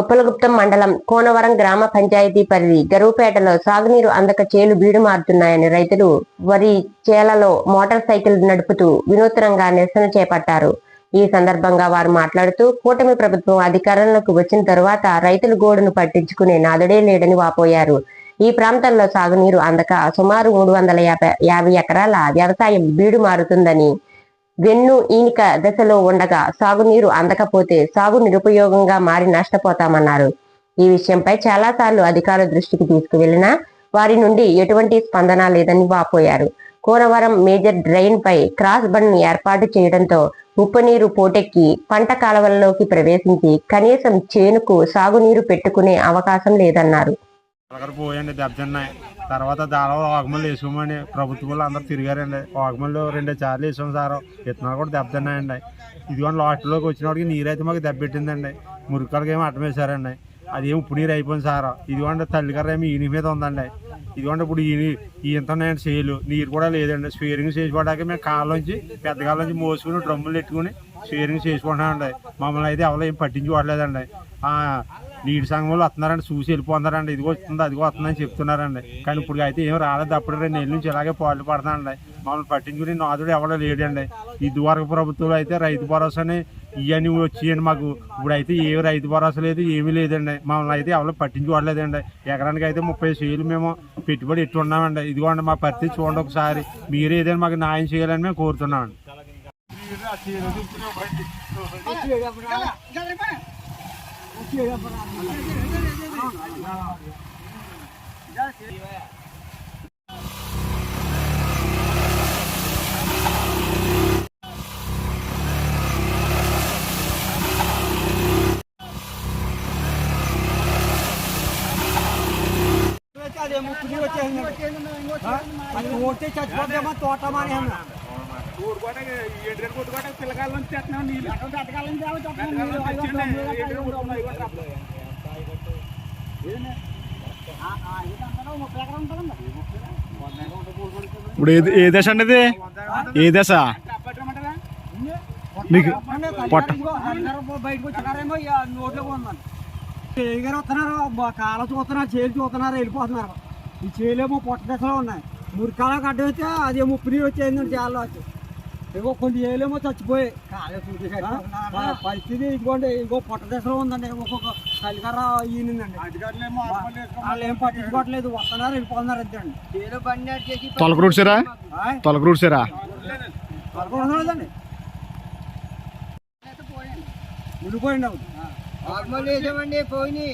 ఉప్పలగుప్తం మండలం కోనవరం గ్రామ పంచాయతీ పరిధి గరువుపేటలో సాగునీరు అందక చేలు బీడు మారుతున్నాయని రైతులు వరి చేలలో మోటార్ సైకిల్ నడుపుతూ వినూత్నంగా నిరసన చేపట్టారు. ఈ సందర్భంగా వారు మాట్లాడుతూ కూటమి ప్రభుత్వం అధికారంలోకి వచ్చిన తరువాత రైతుల గోడును పట్టించుకునే నాదుడే లేడని వాపోయారు. ఈ ప్రాంతంలో సాగునీరు అందక సుమారు మూడు వందల యాభై యాభై ఎకరాల వ్యవసాయం బీడు మారుతుందని వెన్ను ఈనిక దశలో ఉండగా సాగునీరు అందకపోతే సాగు నిరుపయోగంగా మారి నష్టపోతామన్నారు. ఈ విషయంపై చాలాసార్లు అధికారుల దృష్టికి తీసుకువెళ్ళినా వారి నుండి ఎటువంటి స్పందన లేదని వాపోయారు. కోనవరం మేజర్ డ్రైన్ పై క్రాస్ బండ్ ఏర్పాటు చేయడంతో ఉప్పునీరు పోటెక్కి పంట కాలవల్లోకి ప్రవేశించి కనీసం చేనుకు సాగునీరు పెట్టుకునే అవకాశం లేదన్నారు. అక్కడ పోయండి దెబ్బతిన్నాయి తర్వాత దానిలో వాగమల్లు వేసుకోమని ప్రభుత్వాలు అందరూ తిరిగారండి. వాగమల్లు రెండు చార్లు వేసాం సార్. విత్తనాలు కూడా దెబ్బతిన్నాయండి ఇదిగోండి లాస్ట్లోకి వచ్చినప్పటికి నీరైతే మాకు దెబ్బెట్టిందండి మురికాలకి ఏమో అట్టమేశారండి అది ఏమి ఉప్పు నీరు అయిపోయింది సార్. ఇదిగోండి తల్లిగారు ఏమి ఈని మీద ఉందండి. ఇదిగోండి ఇప్పుడు ఈని ఈంత ఉన్నాయండి సేలు నీరు కూడా లేదండి. స్వేరింగ్ చేసుకోవడానికి మేము కాళ్ళలోంచి పెద్ద కాళ్ళలోంచి మోసుకుని డ్రమ్ములు పెట్టుకుని స్వేరింగ్ చేసుకుంటున్నామండి మమ్మల్ని అయితే ఎవరు ఏం పట్టించుకోవట్లేదండి. నీటి సంఘంలో వస్తున్నారండి చూసి వెళ్ళిపోతున్నారండి ఇదిగో వస్తుంది అదిగో వస్తుందని చెప్తున్నారండి కానీ ఇప్పుడు అయితే ఏం రాలేదు అప్పుడు రెండు నెలల నుంచి ఇలాగే పాలు పడుతున్నాండి మమ్మల్ని పట్టించుకుని నాదుడు ఎవడో లేడండి ఇదివరకు ప్రభుత్వంలో అయితే రైతు భరోసాని ఇవన్నీ వచ్చేయండి మాకు ఇప్పుడు అయితే ఏ రైతు భరోసా లేదు ఏమీ లేదండి మమ్మల్ని అయితే ఎవరు పట్టించుకోవట్లేదండి ఎకరానికి అయితే ముప్పై వేలు మేము పెట్టుబడి ఎట్టు ఉన్నామండి ఇదిగోండి మా పరిస్థితి చూడండి ఒకసారి మీరు ఏదైనా మాకు న్యాయం చేయాలని మేము కోరుతున్నామండి ఓటే చచ్చిపోతే తోట మానే అన్నా ఊరు కూడా ఏడు ముక్కు నీరు వచ్చేసింది ఆ? అది ఓడితే చచ్చిపోతామా తోట మానేమన్నా ఇప్పుడు ఏ ఏ దశ అండి ఇది ఏ దశ మీకు పొట్ట. బయటకు వచ్చారేమో ఇక నోట్లో ఉందని చేయగారు వస్తున్నారు బ- కాళ్ళ చూస్తున్నారు చేలు చూస్తున్నారు వెళ్ళిపోతున్నారు ఈ చేయలేమో పొట్ట దశలో ఉన్నాయి మురికాల గడ్డ అయితే అదే ముప్పు నీరు వచ్చేసిందండి చాలా వచ్చి ఇగో కొన్ని ఏలేమో చచ్చిపోయి ఆ, పరిస్థితి ఇదిగోండి ఇంకో పొట్ట దశలో ఉందండి. ఒక్కొక్క కలికర్ర ఈయనండి వాళ్ళు ఏం పట్టించుకోవట్లేదు. వస్తున్నారు వెళ్ళిపోతున్నారు అంతే అండి. తొలక రూట్సారా తొలక రూట్సారా పదకొండు ముడిపోయింది అవుతుంది వేసామండి పోయినాయి.